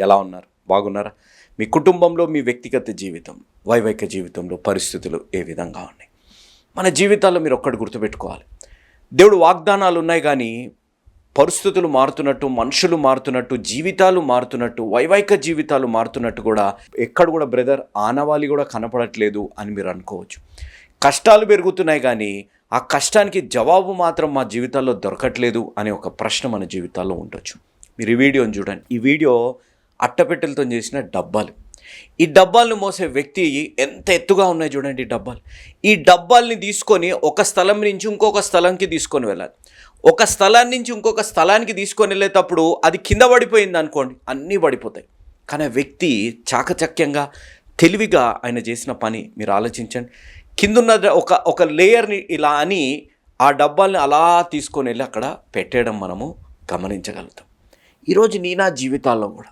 ఎలా ఉన్నారు? బాగున్నారా? మీ కుటుంబంలో మీ వ్యక్తిగత జీవితం వైవాహిక జీవితంలో పరిస్థితులు ఏ విధంగా ఉన్నాయి? మన జీవితాల్లో మీరు ఒక్కటి గుర్తుపెట్టుకోవాలి. దేవుడు వాగ్దానాలు ఉన్నాయి కానీ పరిస్థితులు మారుతున్నట్టు మనుషులు మారుతున్నట్టు జీవితాలు మారుతున్నట్టు వైవాహిక జీవితాలు మారుతున్నట్టు కూడా ఎక్కడ కూడా బ్రదర్ ఆనవాళి కూడా కనపడట్లేదు అని మీరు అనుకోవచ్చు. కష్టాలు పెరుగుతున్నాయి కానీ ఆ కష్టానికి జవాబు మాత్రం మా జీవితాల్లో దొరకట్లేదు అనే ఒక ప్రశ్న మన జీవితాల్లో ఉండొచ్చు. మీరు ఈ వీడియోని చూడండి. ఈ వీడియో అట్టపెట్టెలతో చేసిన డబ్బాలు. ఈ డబ్బాలను మోసే వ్యక్తి ఎంత ఎత్తుగా ఉన్నాయి చూడండి డబ్బాలు. ఈ డబ్బాల్ని తీసుకొని ఒక స్థలం నుంచి ఇంకొక స్థలంకి తీసుకొని వెళ్ళాలి. ఒక స్థలాన్ని నుంచి ఇంకొక స్థలానికి తీసుకొని వెళ్ళేటప్పుడు అది కింద పడిపోయింది అనుకోండి అన్నీ పడిపోతాయి. కానీ ఆ వ్యక్తి చాకచక్యంగా తెలివిగా ఆయన చేసిన పని మీరు ఆలోచించండి. కిందున్న ఒక ఒక లేయర్ని ఇలా అని ఆ డబ్బాల్ని అలా తీసుకొని వెళ్ళి అక్కడ పెట్టేయడం మనము గమనించగలుగుతాం. ఈరోజు నీ నా జీవితాల్లో కూడా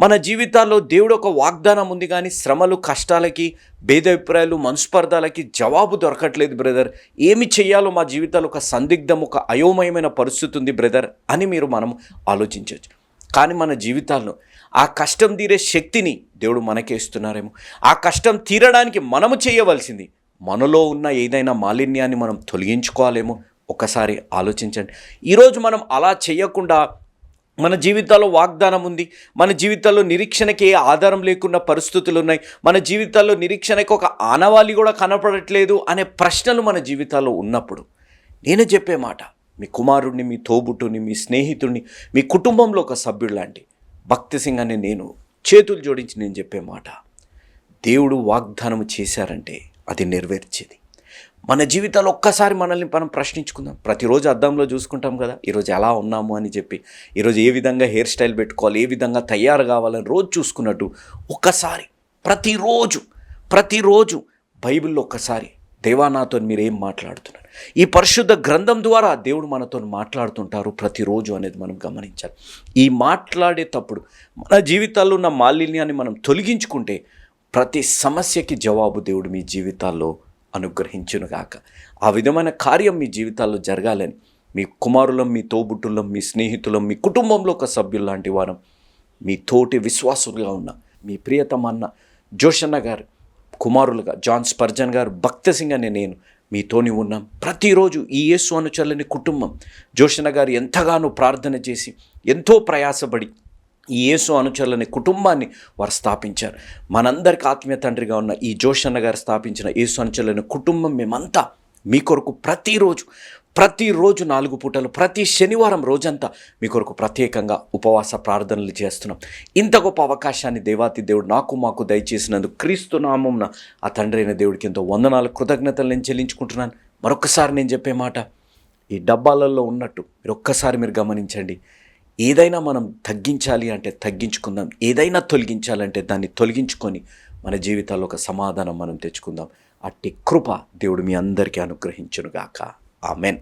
మన జీవితాల్లో దేవుడు ఒక వాగ్దానం ఉంది కానీ శ్రమలు కష్టాలకి భేదాభిప్రాయాలు మనస్పర్ధాలకి జవాబు దొరకట్లేదు బ్రదర్. ఏమి చేయాలో మా జీవితాలు ఒక సందిగ్ధం ఒక అయోమయమైన పరిస్థితి ఉంది బ్రదర్ అని మీరు మనం ఆలోచించవచ్చు. కానీ మన జీవితాల్లో ఆ కష్టం తీరే శక్తిని దేవుడు మనకే ఇస్తున్నారేమో. ఆ కష్టం తీరడానికి మనము చేయవలసింది మనలో ఉన్న ఏదైనా మాలిన్యాన్ని మనం తొలగించుకోవాలేమో. ఒకసారి ఆలోచించండి. ఈరోజు మనం అలా చేయకుండా మన జీవితాల్లో వాగ్దానం ఉంది. మన జీవితాల్లో నిరీక్షణకి ఏ ఆధారం లేకుండా పరిస్థితులు ఉన్నాయి. మన జీవితాల్లో నిరీక్షణకి ఒక ఆనవాళి కూడా కనపడట్లేదు అనే ప్రశ్నలు మన జీవితాల్లో ఉన్నప్పుడు నేను చెప్పే మాట మీ కుమారుడిని మీ తోబుట్టుని మీ స్నేహితుడిని మీ కుటుంబంలో ఒక సభ్యుడు లాంటి భక్తి సింగ్ అని నేను చేతులు జోడించి నేను చెప్పే మాట దేవుడు వాగ్దానం చేశారంటే అది నెరవేర్చేది. మన జీవితాలు ఒక్కసారి మనల్ని మనం ప్రశ్నించుకుందాం. ప్రతిరోజు అద్దంలో చూసుకుంటాం కదా ఈరోజు ఎలా ఉన్నాము అని చెప్పి ఈరోజు ఏ విధంగా హెయిర్ స్టైల్ పెట్టుకోవాలి ఏ విధంగా తయారు కావాలని రోజు చూసుకున్నట్టు ఒక్కసారి ప్రతిరోజు ప్రతిరోజు బైబిల్లో ఒక్కసారి దేవా నాతో మీరు ఏం మాట్లాడుతున్నారు? ఈ పరిశుద్ధ గ్రంథం ద్వారా దేవుడు మనతో మాట్లాడుతుంటారు ప్రతిరోజు అనేది మనం గమనించాలి. ఈ మాట్లాడేటప్పుడు మన జీవితాల్లో ఉన్న మాలిన్యాన్ని మనం తొలగించుకుంటే ప్రతి సమస్యకి జవాబు దేవుడు మీ జీవితాల్లో అనుగ్రహించునుగాక ఆ విధమైన కార్యం మీ జీవితాల్లో జరగాలని మీ కుమారులం మీ తోబుట్టులం మీ స్నేహితులం మీ కుటుంబంలో ఒక సభ్యులు లాంటి వారం మీ తోటి విశ్వాసులుగా ఉన్న మీ ప్రియతమన్న జోషన్న గారు కుమారులుగా జాన్ స్పర్జన్ గారు భక్త సింగ్ అనే నేను మీతోని ఉన్నాం. ప్రతిరోజు ఈ యేసు అనుచరులని కుటుంబం జోషన్న గారు ఎంతగానో ప్రార్థన చేసి ఎంతో ప్రయాసపడి ఈ యేసు అనుచరులని కుటుంబాన్ని వారు స్థాపించారు. మనందరికి ఆత్మీయ తండ్రిగా ఉన్న ఈ జోషన్న గారు స్థాపించిన యేసు అనుచరులని కుటుంబం మేమంతా మీ కొరకు ప్రతిరోజు ప్రతిరోజు నాలుగు పూటలు ప్రతి శనివారం రోజంతా మీ కొరకు ప్రత్యేకంగా ఉపవాస ప్రార్థనలు చేస్తున్నాం. ఇంత గొప్ప అవకాశాన్ని దేవాతి దేవుడు నాకు మాకు దయచేసినందుకు క్రీస్తు నామంన ఆ తండ్రి అయిన దేవుడికి ఎంతో వందనాలు కృతజ్ఞతలు నేను చెల్లించుకుంటున్నాను. మరొకసారి నేను చెప్పే మాట ఈ డబ్బాలలో ఉన్నట్టు మీరు ఒక్కసారి మీరు గమనించండి. ఏదైనా మనం తగ్గించాలి అంటే తగ్గించుకుందాం. ఏదైనా తొలగించాలంటే దాన్ని తొలగించుకొని మన జీవితాల్లో ఒక సమాధానం మనం తెచ్చుకుందాం. అట్టి కృప దేవుడు మీ అందరికీ అనుగ్రహించునుగాక. ఆమెన్.